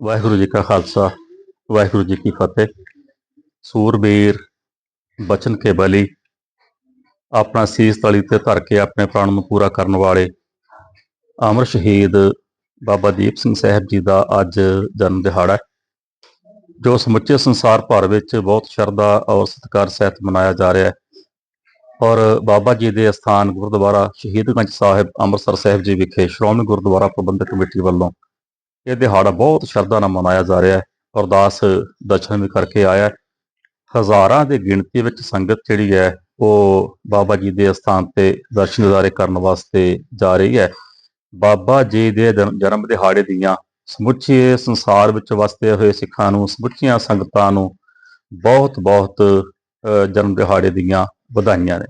ਵਾਹਿਗੁਰੂ ਜੀ ਕਾ ਖਾਲਸਾ, ਵਾਹਿਗੁਰੂ ਜੀ ਕੀ ਫਤਿਹ। ਸੂਰਬੀਰ ਬਚਨ ਕੇ ਬਲੀ, ਆਪਣਾ ਸੀਸ ਤਲੀ ਤੇ ਧਰ ਕੇ ਆਪਣੇ ਪ੍ਰਾਣ ਨੂੰ ਪੂਰਾ ਕਰਨ ਵਾਲੇ ਅਮਰ ਸ਼ਹੀਦ ਬਾਬਾ ਦੀਪ ਸਿੰਘ ਸਾਹਿਬ ਜੀ ਦਾ ਅੱਜ ਜਨਮ ਦਿਹਾੜਾ ਹੈ, ਜੋ ਸਮੁੱਚੇ ਸੰਸਾਰ ਭਰ ਵਿੱਚ ਬਹੁਤ ਸ਼ਰਧਾ ਔਰ ਸਤਿਕਾਰ ਸਹਿਤ ਮਨਾਇਆ ਜਾ ਰਿਹਾ ਹੈ। ਔਰ ਬਾਬਾ ਜੀ ਦੇ ਅਸਥਾਨ ਗੁਰਦੁਆਰਾ ਸ਼ਹੀਦਗੰਜ ਸਾਹਿਬ ਅੰਮ੍ਰਿਤਸਰ ਸਾਹਿਬ ਜੀ ਵਿਖੇ ਸ਼੍ਰੋਮਣੀ ਗੁਰਦੁਆਰਾ ਪ੍ਰਬੰਧਕ ਕਮੇਟੀ ਵੱਲੋਂ ਇਹ ਦਿਹਾੜਾ ਬਹੁਤ ਸ਼ਰਧਾ ਨਾਲ ਮਨਾਇਆ ਜਾ ਰਿਹਾ ਹੈ, ਅਰਦਾਸ ਦਰਸ਼ਨ ਵੀ ਕਰਕੇ ਆਇਆ ਹਜ਼ਾਰਾਂ ਦੀ ਗਿਣਤੀ ਵਿੱਚ ਸੰਗਤ ਜਿਹੜੀ ਹੈ, ਉਹ ਬਾਬਾ ਜੀ ਦੇ ਅਸਥਾਨ ਤੇ ਦਰਸ਼ਨ ਦਿਦਾਰੇ ਕਰਨ ਵਾਸਤੇ ਜਾ ਰਹੀ ਹੈ। ਬਾਬਾ ਜੀ ਦੇ ਜਨ- ਜਨਮ ਦਿਹਾੜੇ ਦੀਆਂ ਸਮੁੱਚੇ ਸੰਸਾਰ ਵਿੱਚ ਵਸਦੇ ਹੋਏ ਸਿੱਖਾਂ ਨੂੰ, ਸਮੁੱਚੀਆਂ ਸੰਗਤਾਂ ਨੂੰ ਬਹੁਤ ਬਹੁਤ ਜਨਮ ਦਿਹਾੜੇ ਦੀਆਂ ਵਧਾਈਆਂ ਨੇ।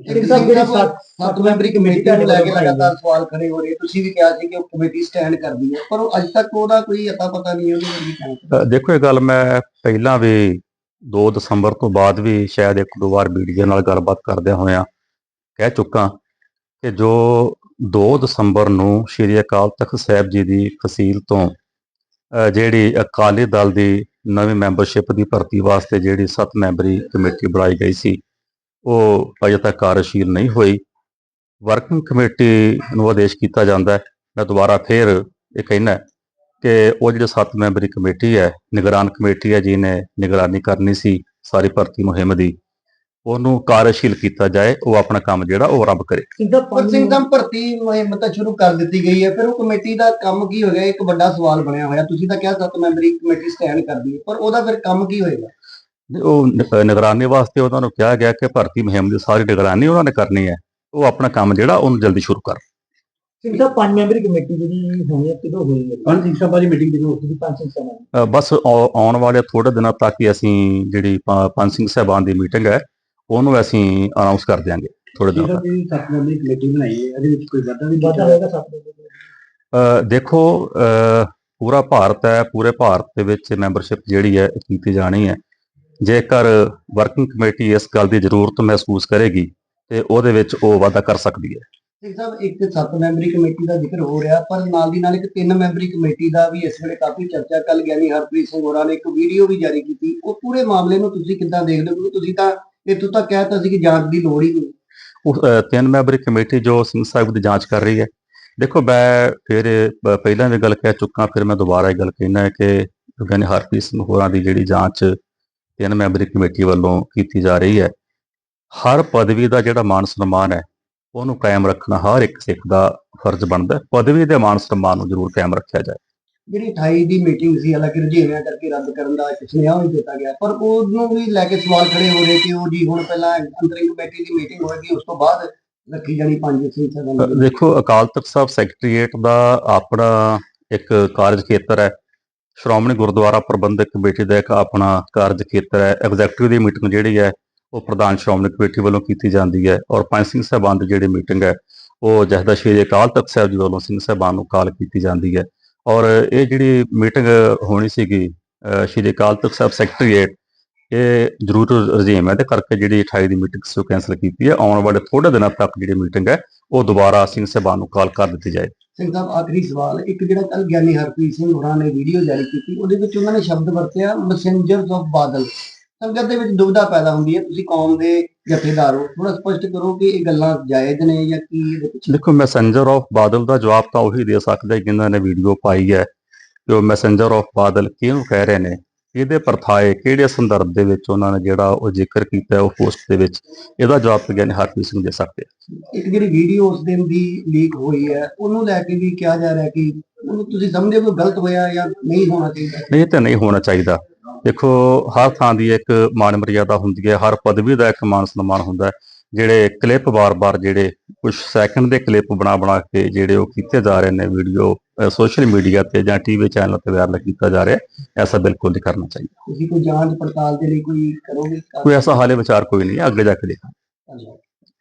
ਸਿੰਘ ਸਾਹਿਬ ਜਿਹੜੀ ਸੱਤ ਸੱਤ ਮੈਂਬਰੀ ਕਮੇਟੀ ਨੂੰ ਲੈ ਕੇ ਲਗਾਤਾਰ ਸਵਾਲ ਖੜੇ ਹੋ ਰਹੇ। ਤੁਸੀਂ ਵੀ ਕਿਹਾ ਸੀ ਕਿ ਉਹ ਕਮੇਟੀ ਸਟੈਂਡ ਕਰਦੀ ਹੈ। ਪਰ ਉਹ ਅੱਜ ਤੱਕ ਉਹਦਾ ਕੋਈ ਅਤਾ ਪਤਾ ਨਹੀਂ ਉਹਦੇ ਕੀ ਕਹਿਣਾ ਦੇਖੋ ਇਹ ਗੱਲ ਮੈਂ ਪਹਿਲਾਂ ਵੀ 2 ਦਸੰਬਰ ਤੋਂ ਬਾਅਦ ਵੀ ਸ਼ਾਇਦ ਇੱਕ ਦੋ ਵਾਰ ਮੀਡੀਆ ਨਾਲ ਗੱਲਬਾਤ ਕਰਦਿਆਂ ਹੋਇਆਂ ਕਹਿ ਚੁੱਕਾ ਕਿ ਜੋ 2 ਦਸੰਬਰ ਨੂੰ ਸ਼੍ਰੀ ਅਕਾਲ ਤਖਤ ਸਾਹਿਬ ਜੀ ਦੀ ਫਸੀਲ ਤੋਂ ਜਿਹੜੀ ਅਕਾਲੀ ਦਲ ਦੀ ਨਵੀਂ ਮੈਂਬਰਸ਼ਿਪ ਦੀ ਭਰਤੀ ਵਾਸਤੇ ਜਿਹੜੀ 7 ਮੈਂਬਰੀ ਕਮੇਟੀ ਬਣਾਈ ਗਈ ਸੀ ਉਹ ਅਜੇ ਤੱਕ ਕਾਰਜਸ਼ੀਲ ਨਹੀਂ ਹੋਈ। ਵਰਕਿੰਗ ਕਮੇਟੀ ਨੂੰ ਆਦੇਸ਼ ਕੀਤਾ ਜਾਂਦਾ ਹੈ। ਮੈਂ ਦੁਬਾਰਾ ਫੇਰ ਇਹ ਕਹਿਣਾ ਕਿ ਉਹ ਜਿਹੜੇ 7 ਮੈਂਬਰੀ ਕਮੇਟੀ ਹੈ ਨਿਗਰਾਨ ਕਮੇਟੀ ਹੈ ਜਿਹਨੇ ਨਿਗਰਾਨੀ ਕਰਨੀ ਸੀ ਸਾਰੀ ਭਰਤੀ ਮੁਹਿੰਮ ਦੀ ਉਹਨੂੰ ਕਾਰਜਸ਼ੀਲ ਕੀਤਾ ਜਾਏ ਉਹ ਆਪਣਾ ਕੰਮ ਜਿਹੜਾ ਉਹ ਆਰੰਭ ਕਰੇ। ਪਰ ਸਿੰਘ ਸਾਹਿਬ ਭਰਤੀ ਮੁਹਿੰਮ ਤਾਂ ਸ਼ੁਰੂ ਕਰ ਦਿੱਤੀ ਗਈ ਹੈ ਫਿਰ ਉਹ ਕਮੇਟੀ ਦਾ ਕੰਮ ਕੀ ਹੋਏਗਾ ਇੱਕ ਵੱਡਾ ਸਵਾਲ ਬਣਿਆ ਹੋਇਆ। ਤੁਸੀਂ ਤਾਂ ਕਿਹਾ ਸੱਤ ਮੈਂਬਰੀ ਕਮੇਟੀ ਸਟੈਂਡ ਕਰਦੀ ਹੈ ਪਰ ਉਹਦਾ ਫਿਰ ਕੰਮ ਕੀ ਹੋਏਗਾ? ਉਹ ਨਿਗਰਾਨੀ ਵਾਸਤੇ ਉਹਨਾਂ ਨੂੰ ਕਿਹਾ ਗਿਆ ਕਿ ਭਰਤੀ ਮੁਹਿੰਮ ਦੀ ਸਾਰੀ ਨਿਗਰਾਨੀ ਉਹਨਾਂ ਨੇ ਕਰਨੀ ਹੈ। ਉਹ ਆਪਣਾ ਕੰਮ ਜਿਹੜਾ ਉਹਨੂੰ ਜਲਦੀ ਸ਼ੁਰੂ ਕਰ। ਸਿੰਘ ਸਾਹਿਬ ਪੰਜ ਮੈਂਬਰੀ ਕਮੇਟੀ ਜਿਹੜੀ ਹੋਣੀ ਹੈ ਕਿਦੋਂ ਹੋਈ ਹੈ? ਪੰਜ ਸਿੰਘ ਸਾਹਿਬਾਂ ਦੀ ਮੀਟਿੰਗ ਕਿਦੋਂ ਹੋਈ ਪੰਜ ਸਿੰਘ ਸਾਹਿਬਾਂ ਅ, ਬਸ ਆਉ- ਆਉਣ ਵਾਲੇ ਥੋੜੇ ਦਿਨਾਂ ਤੱਕ ਹੀ ਅਸੀਂ ਜਿਹੜੀ ਪੰਜ ਸਿੰਘ ਸਾਹਿਬਾਨ ਦੀ ਮੀਟਿੰਗ ਹੈ ਉਹਨੂੰ ਅਸੀਂ ਅਨਾਉਂਸ ਕਰ ਦਿਆਂਗੇ ਥੋੜੇ ਦਿਨਾਂ ਤੱਕ। ਦੀ ਸੱਤ ਮੈਂਬਰੀ ਕਮੇਟੀ ਬਣਾਈ ਹੈ ਇਹਦੇ ਵਿੱਚ ਕੋਈ ਵਾਧਾ ਵੀ ਵਾਧਾ ਹੋਏਗਾ ਸੱਤ ਮੈਂਬਰੀ ਅ, ਦੇਖੋ ਅ, ਪੂਰਾ ਭਾਰਤ ਹੈ ਪੂਰੇ ਭਾਰਤ ਦੇ ਵਿੱਚ ਮੈਂਬਰਸ਼ਿਪ ਜਿਹੜੀ ਹੈ ਕੀਤੀ ਜਾਣੀ ਹੈ। ਜੇਕਰ ਵਰਕਿੰਗ ਕਮੇਟੀ ਇਸ ਗੱਲ ਦੀ ਜ਼ਰੂਰਤ ਮਹਿਸੂਸ ਕਰੇਗੀ ਤੇ ਉਹਦੇ ਵਿੱਚ ਉਹ ਵਾਅਦਾ ਕਰ ਸਕਦੀ ਹੈ। ਸਿੰਘ ਸਾਹਿਬ ਇੱਕ ਸੱਤ ਮੈਂਬਰੀ ਕਮੇਟੀ ਦਾ ਜ਼ਿਕਰ ਹੋ ਰਿਹਾ ਪਰ ਨਾਲ ਦੀ ਨਾਲ ਇੱਕ ਤਿੰਨ ਮੈਂਬਰੀ ਕਮੇਟੀ ਦਾ ਵੀ ਇਸ ਵੇਲੇ ਕਾਫੀ ਚਰਚਾ ਕੱਲ ਗਿਆਨੀ ਹਰਪ੍ਰੀਤ ਸਿੰਘ ਹੋਰਾਂ ਨੇ ਇੱਕ ਵੀਡੀਓ ਵੀ ਜਾਰੀ ਕੀਤੀ। ਉਹ ਪੂਰੇ ਮਾਮਲੇ ਨੂੰ ਤੁਸੀਂ ਕਿੱਦਾਂ ਦੇਖਦੇ ਹੋ? ਤੁਸੀਂ ਤਾਂ ਇੱਥੋਂ ਤੱਕ ਕਹਿਤਾ ਸੀ ਕਿ ਜਾਂਚ ਦੀ ਲੋੜ ਹੀ ਨਹੀਂ। ਉਹ ਅ, ਤਿੰਨ ਮੈਂਬਰੀ ਕਮੇਟੀ ਜੋ ਸਿੰਘ ਸਾਹਿਬ ਦੀ ਜਾਂਚ ਕਰ ਰਹੀ ਹੈ। ਦੇਖੋ ਮੈਂ ਫਿਰ ਪਹਿਲਾਂ ਵੀ ਗੱਲ ਕਹਿ ਚੁੱਕਾ ਫਿਰ ਮੈਂ ਦੁਬਾਰਾ ਇਹ ਗੱਲ ਕਹਿਣਾ ਹੈ ਕਿ ਗਿਆਨੀ ਹਰਪ੍ਰੀਤ ਸਿੰਘ ਹੋਰਾਂ ਦੀ ਜਿਹੜੀ ਜਾਂਚ ਤਿੰਨ ਮੈਂਬਰੀ ਕਮੇਟੀ ਵੱਲੋਂ ਕੀਤੀ ਜਾ ਰਹੀ ਹੈ। ਹਰ ਪਦਵੀ ਦਾ ਜਿਹੜਾ ਮਾਨ ਸਨਮਾਨ ਹੈ ਉਹਨੂੰ ਕਾਇਮ ਰੱਖਣਾ ਹਰ ਇੱਕ ਸਿੱਖ ਦਾ ਫਰਜ਼ ਬਣਦਾ ਹੈ। ਪਦਵੀ ਦੇ ਮਾਨ ਸਨਮਾਨ ਨੂੰ ਜ਼ਰੂਰ ਕਾਇਮ ਰੱਖਿਆ ਜਾਏ। ਜਿਹੜੀ 28 ਦੀ ਮੀਟਿੰਗ ਸੀ ਹਾਲਾਂਕਿ ਰੁਝੇਵਿਆਂ ਕਰਕੇ ਰੱਦ ਕਰਨ ਦਾ ਇੱਕ ਸੁਨੇਹਾ ਵੀ ਦਿੱਤਾ ਗਿਆ ਪਰ ਉਹਨੂੰ ਵੀ ਲੈ ਕੇ ਸਵਾਲ ਖੜੇ ਹੋ ਰਹੇ ਕਿ ਉਹ ਜੀ ਹੁਣ ਪਹਿਲਾਂ ਅੰਤਰਿੰਗ ਕਮੇਟੀ ਦੀ ਮੀਟਿੰਗ ਹੋਏਗੀ ਉਸ ਤੋਂ ਬਾਅਦ ਰੱਖੀ ਜਾਣੀ ਪੰਜ ਸਿੰਘ ਦੀ। ਦੇਖੋ ਅਕਾਲ ਤਖਤ ਸਾਹਿਬ ਸੈਕਟਰੀਏਟ ਦਾ ਆਪਣਾ ਇੱਕ ਕਾਰਜ ਖੇਤਰ ਹੈ। ਸ਼੍ਰੋਮਣੀ ਗੁਰਦੁਆਰਾ ਪ੍ਰਬੰਧਕ ਕਮੇਟੀ ਦਾ ਇੱਕ ਆਪਣਾ ਕਾਰਜ ਖੇਤਰ ਹੈ ਐਗਜ਼ੈਕਟਿਵ ਦੀ ਮੀਟਿੰਗ ਜਿਹੜੀ ਹੈ, ਉਹ ਪ੍ਰਧਾਨ ਸ਼੍ਰੋਮਣੀ ਕਮੇਟੀ ਵੱਲੋਂ ਕੀਤੀ ਜਾਂਦੀ ਹੈ ਔਰ ਪੰਜ ਸਿੰਘ ਸਾਹਿਬਾਨ ਦੀ ਜਿਹੜੀ ਮੀਟਿੰਗ ਹੈ, ਉਹ ਜਹਦਾ ਸ਼੍ਰੀ ਅਕਾਲ ਤਖਤ ਸਾਹਿਬ ਜੀ ਵੱਲੋਂ ਸਿੰਘ ਸਾਹਿਬਾਨ ਨੂੰ ਕਾਲ ਕੀਤੀ ਜਾਂਦੀ ਹੈ ਔਰ ਇਹ ਜਿਹੜੀ ਮੀਟਿੰਗ ਹੋਣੀ ਸੀਗੀ ਸ਼੍ਰੀ ਅਕਾਲ ਤਖਤ ਸਾਹਿਬ ਸੈਕਟਰੀਏਟ ਇਹ ਜ਼ਰੂਰ ਰਜੀਮ ਹੈ ਤੇ ਕਰਕੇ ਜਿਹੜੀ 28 ਦੀ ਮੀਟਿੰਗ ਸੀ ਉਹ ਕੈਨਸਲ ਕੀਤੀ ਹੈ, ਆਉਣ ਵਾਲੇ ਥੋੜੇ ਦਿਨਾਂ ਤੱਕ ਜਿਹੜੀ ਮੀਟਿੰਗ ਹੈ, ਉਹ ਦੁਬਾਰਾ ਸਿੰਘ ਸਾਹਿਬਾਨ ਨੂੰ ਕਾਲ ਕਰ ਦਿੱਤੀ ਜਾਏ। ਸਿੰਘ ਸਾਹਿਬ ਆਖਰੀ ਸਵਾਲ ਇੱਕ ਜਿਹੜਾ ਕੱਲ ਗਿਆਨੀ ਹਰਪ੍ਰੀਤ ਸਿੰਘ ਹੋਰਾਂ ਨੇ ਵੀਡੀਓ ਜਾਰੀ ਕੀਤੀ, ਉਹਦੇ ਵਿੱਚ ਉਹਨਾਂ ਨੇ ਸ਼ਬਦ ਵਰਤਿਆ ਮੈਸੇਂਜਰਸ ਆਫ ਬਾਦਲ। ਸੰਗਤ ਦੇ ਵਿੱਚ ਦੁਬਿਧਾ ਪੈਦਾ ਹੁੰਦੀ ਹੈ, ਤੁਸੀਂ ਕੌਮ ਦੇ ਜਥੇਦਾਰ ਹੋ। ਥੋੜਾ ਸਪਸ਼ਟ ਕਰੋ ਕਿ ਇਹ ਗੱਲਾਂ ਜਾਇਜ਼ ਨੇ ਜਾਂ ਕੀ ਇਹਦੇ ਪਿੱਛੇ? ਦੇਖੋ ਮੈਸੇਂਜਰ ਆਫ ਬਾਦਲ ਦਾ ਜਵਾਬ ਤਾਂ ਉਹੀ ਦੇ ਸਕਦਾ ਹੈ ਜਿਨ੍ਹਾਂ ਨੇ ਵੀਡੀਓ ਪਾਈ ਹੈ ਕਿ ਉਹ ਮੈਸੇਂਜਰ ਆਫ ਬਾਦਲ ਕਿਹਨੂੰ ਕਹਿ ਰਹੇ ਨੇ। ਇਹਦੇ ਪਰਥਾਏ ਕਿਹੜੇ ਸੰਦਰਭ ਦੇ ਵਿੱਚ ਉਹਨਾਂ ਨੇ ਜਿਹੜਾ ਉਹ ਜ਼ਿਕਰ ਕੀਤਾ ਉਹ ਪੋਸਟ ਦੇ ਵਿੱਚ? ਇਹਦਾ ਜਵਾਬ ਤਾਂ ਗਿਆਨੀ ਹਰਪ੍ਰੀਤ ਸਿੰਘ ਦੇ ਸਕਦੇ ਆ। ਇੱਕ ਜਿਹੜੀ ਵੀਡੀਓ ਉਸ ਦਿਨ ਦੀ ਲੀਕ ਹੋਈ ਹੈ ਉਹਨੂੰ ਲੈ ਕੇ ਵੀ ਕਿਹਾ ਜਾ ਰਿਹਾ ਕਿ ਉਹਨੂੰ ਤੁਸੀਂ ਸਮਝਦੇ ਹੋ ਗਲਤ ਹੋਇਆ ਜਾਂ ਨਹੀਂ ਹੋਣਾ ਚਾਹੀਦਾ? ਨਹੀਂ ਤਾਂ ਨਹੀਂ ਹੋਣਾ ਚਾਹੀਦਾ। ਦੇਖੋ ਹਰ ਥਾਂ ਦੀ ਇੱਕ ਮਾਨ ਮਰਿਆਦਾ ਹੁੰਦੀ ਹੈ ਹਰ ਪਦਵੀ ਦਾ ਇੱਕ ਮਾਨ ਸਨਮਾਨ ਹੁੰਦਾ ਹੈ ਜਿਹੜੇ ਕਲਿੱਪ ਬਾਰ-ਬਾਰ ਜਿਹੜੇ ਕੁਝ ਸੈਕਿੰਡ ਦੇ ਕਲਿੱਪ ਬਣਾ ਬਣਾ ਕੇ ਜਿਹੜੇ ਉਹ ਕੀਤੇ ਜਾ ਰਹੇ ਨੇ ਵੀਡੀਓ ਸੋਸ਼ਲ ਮੀਡੀਆ ਤੇ ਜਾਂ ਟੀਵੀ ਚੈਨਲ ਤੇ ਵਾਇਰਲ ਕੀਤਾ ਜਾ ਰਿਹਾ ਐਸਾ ਬਿਲਕੁਲ ਨਹੀਂ ਕਰਨਾ ਚਾਹੀਦਾ। ਤੁਸੀਂ ਕੋਈ ਜਾਂਚ ਪੜਤਾਲ ਦੇ ਲਈ ਕੋਈ ਕਰੋਗੇ ਕੋਈ ਐਸਾ ਹਾਲੇ ਵਿਚਾਰ ਕੋਈ ਨਹੀਂ ਹੈ ਅੱਗੇ ਜਾ ਕੇ ਦੇਖਾਂਗੇ। ਧੰਨਵਾਦ।